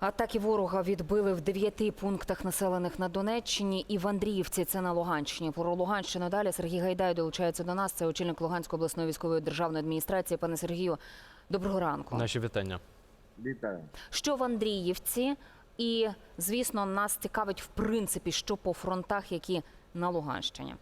Атаки ворога відбили в дев'яти пунктах населених на Донеччині і в Андріївці. Це на Луганщині. Про Луганщину далі Сергій Гайдай долучається до нас. Це очільник Луганської обласної військової державної адміністрації. Пане Сергію, доброго ранку. Наші вітання. Вітаю. Що в Андріївці? І звісно, нас цікавить в принципі, що по фронтах, які на Луганщині.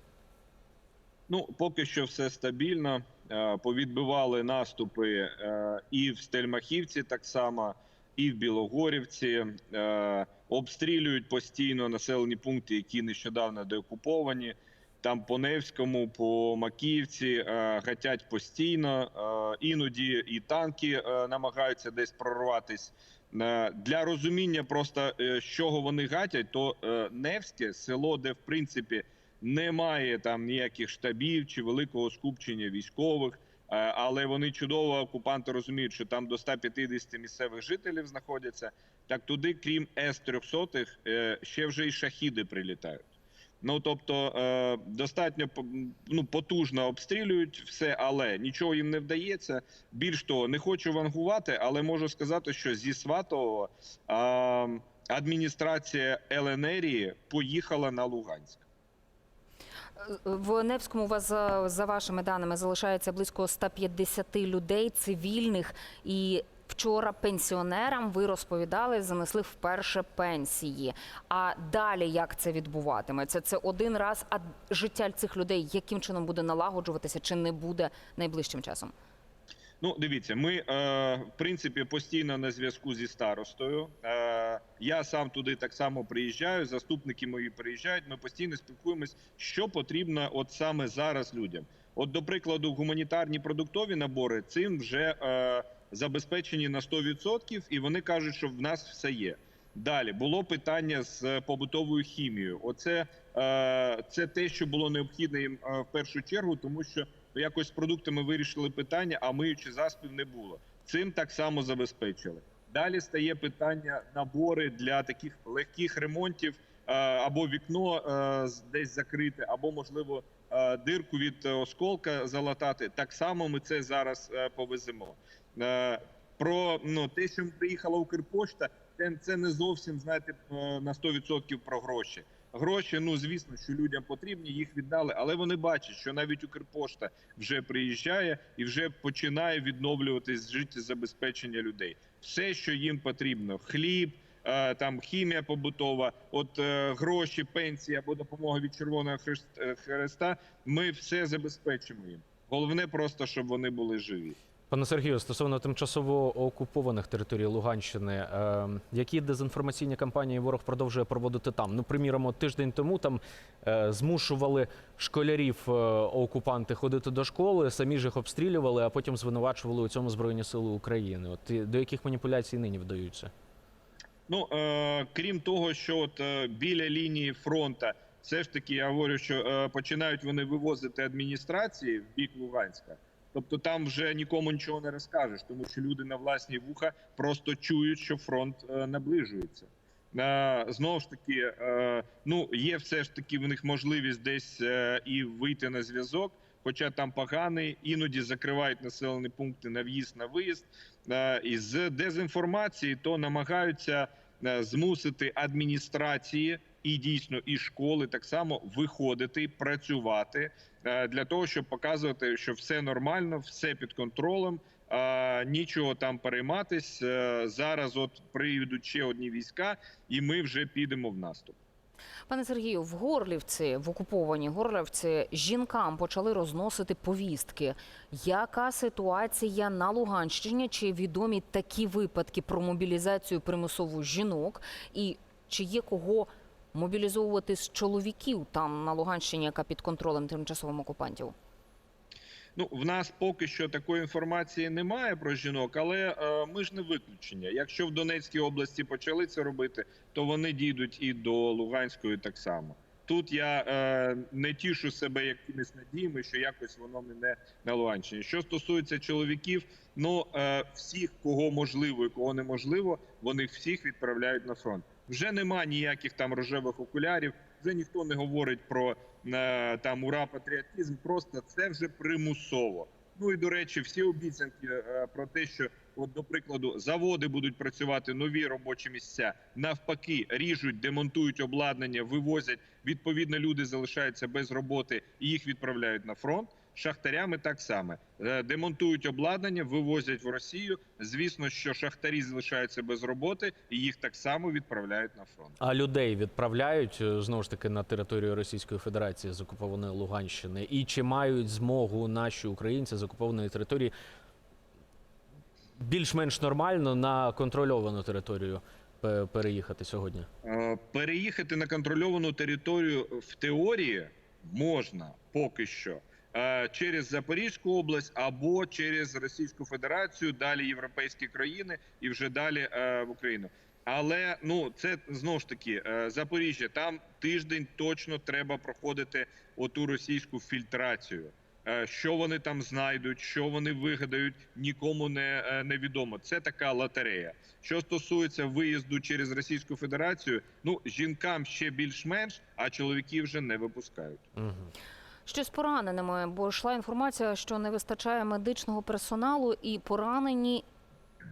Ну, поки що все стабільно. Е, Повідбивали наступи е, і в Стельмахівці, так само, і в Білогорівці. Е, Обстрілюють постійно населені пункти, які нещодавно деокуповані. Там по Невському, по Макіївці е, гатять постійно. Е, Іноді і танки намагаються десь прорватись. Е, Для розуміння просто з чого вони гатять, то Невське село, де в принципі немає там ніяких штабів чи великого скупчення військових. Е, Але вони чудово окупанти розуміють, що там до 150 місцевих жителів знаходяться. Так туди, крім с 300 ще вже й шахіди прилітають. Ну тобто е, достатньо ну, потужно обстрілюють все, але нічого їм не вдається. Більш того, не хочу вангувати, але можу сказати, що зі Сватового е, адміністрація ЛНРії поїхала на Луганськ. В Невському у вас за, вашими даними залишається близько 150 людей цивільних. І вчора пенсіонерам ви розповідали, занесли вперше пенсії. А далі як це відбуватиметься? Це один раз, а життя цих людей яким чином буде налагоджуватися чи не буде найближчим часом? Ну, дивіться, ми е, в принципі постійно на зв'язку зі старостою. Е, я сам туди так само приїжджаю. Заступники мої приїжджають. Ми постійно спілкуємось, що потрібно от саме зараз людям. От, до прикладу, гуманітарні продуктові набори цим вже е, забезпечені на 100%, і вони кажуть, що в нас все є. Далі було питання з побутовою хімією. Оце е, це те, що було необхідно їм е, в першу чергу, тому що якось з продуктами вирішили питання, а миючи заспів не було. Цим так само забезпечили. Далі стає питання набори для таких легких ремонтів е, або вікно е, десь закрите, або можливо е, дирку від е, осколка залатати. Так само ми це зараз е, повеземо. Е, Про ну те, що приїхала Укрпошта, це, не зовсім знаєте е, на 100% про гроші. Гроші, ну звісно, що людям потрібні, їх віддали, але вони бачать, що навіть Укрпошта вже приїжджає і вже починає відновлюватись життєзабезпечення людей. Все, що їм потрібно: хліб, е, там хімія побутова, от е, гроші, пенсії або допомога від Червоного Хрест- Хреста. Ми все забезпечимо їм. Головне просто, щоб вони були живі. Пане Сергію, стосовно тимчасово окупованих територій Луганщини, е, які дезінформаційні кампанії ворог продовжує проводити там? Ну, приміром, тиждень тому там е, змушували школярів е, окупанти ходити до школи, самі ж їх обстрілювали, а потім звинувачували у цьому Збройні Сили України. От до яких маніпуляцій нині вдаються? Ну е, крім того, що от е, біля лінії фронту, все ж таки я говорю, що е, починають вони вивозити адміністрації в бік Луганська. Тобто там вже нікому нічого не розкажеш, тому що люди на власні вуха просто чують, що фронт е, наближується. Е, знову ж таки, е, ну є все ж таки в них можливість десь і вийти на зв'язок, хоча там поганий, іноді закривають населені пункти на в'їзд на виїзд. І з дезінформації то намагаються змусити адміністрації і дійсно і школи так само виходити, працювати е, для того, щоб показувати, що все нормально, все під контролем. е, Нічого там перейматись. Е, Зараз от приїдуть ще одні війська, і ми вже підемо в наступ. Пане Сергію, в Горлівці, в окупованій Горлівці, жінкам почали розносити повістки. Яка ситуація на Луганщині? Чи відомі такі випадки про мобілізацію примусову жінок? І чи є кого мобілізовувати з чоловіків там на Луганщині, яка під контролем тимчасовим окупантів? Ну, в нас поки що такої інформації немає про жінок, але е, ми ж не виключення. Якщо в Донецькій області почали це робити, то вони дійдуть і до Луганської так само. Тут я е, не тішу себе якимись надіями, що якось воно мене на Луганщині. Що стосується чоловіків, ну е, всіх, кого можливо і кого неможливо, вони всіх відправляють на фронт. Вже нема ніяких там рожевих окулярів. Вже ніхто не говорить про е, там ура патріотизм. Просто це вже примусово. Ну і до речі, всі обіцянки е, про те, що от до прикладу заводи будуть працювати, нові робочі місця навпаки ріжуть, демонтують обладнання, вивозять. Відповідно, люди залишаються без роботи і їх відправляють на фронт. Шахтарями так само Е, демонтують обладнання, вивозять в Росію. Звісно, що шахтарі залишаються без роботи, і їх так само відправляють на фронт. А людей відправляють е, знову ж таки на територію Російської Федерації з окупованої Луганщини. І чи мають змогу наші українці з окупованої території більш-менш нормально на контрольовану територію переїхати сьогодні? Е, Переїхати на контрольовану територію в теорії можна поки що е, через Запорізьку область або через Російську Федерацію, далі європейські країни і вже далі е, в Україну. Але ну це знову ж таки е, Запоріжжя. Там тиждень точно треба проходити оту російську фільтрацію. Е, Що вони там знайдуть, що вони вигадають, нікому не, е, не відомо. Це така лотерея. Що стосується виїзду через Російську Федерацію, ну жінкам ще більш-менш, а чоловіків вже не випускають. Угу. Щось з пораненими, бо йшла інформація, що не вистачає медичного персоналу, і поранені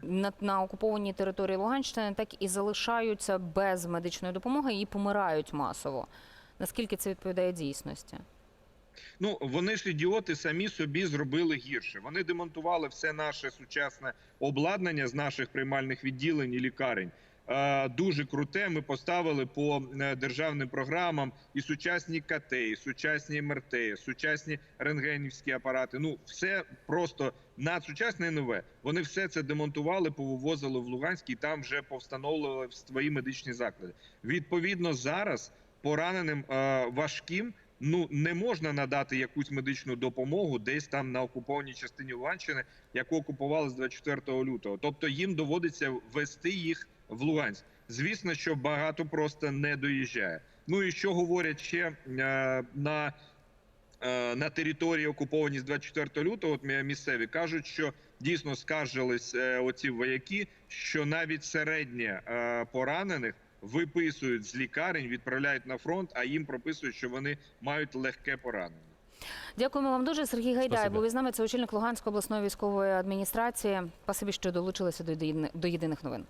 на, на окупованій території Луганщини так і залишаються без медичної допомоги і помирають масово. Наскільки це відповідає дійсності? Ну вони ж ідіоти самі собі зробили гірше. Вони демонтували все наше сучасне обладнання з наших приймальних відділень і лікарень. Е, Дуже круте. Ми поставили по е, державним програмам і сучасні КТ, і сучасні МРТ, і сучасні рентгенівські апарати. Ну все просто надсучасне і нове. Вони все це демонтували, повивозили в Луганськ і там вже повстановлювали свої медичні заклади. Відповідно, зараз пораненим е, важким ну не можна надати якусь медичну допомогу десь там на окупованій частині Луганщини, яку окупували з 24 лютого. Тобто їм доводиться вести їх в Луганськ. Звісно, що багато просто не доїжджає. Ну і що говорять ще е, на, е, на території окупованій з 24 лютого, от місцеві кажуть, що дійсно скаржились е, оці вояки, що навіть середнє е, поранених виписують з лікарень, відправляють на фронт, а їм прописують, що вони мають легке поранення. Дякуємо вам дуже. Сергій Гайдай був із нами. Це очільник Луганської обласної військової адміністрації. Спасибі, що долучилися до єдиних новин.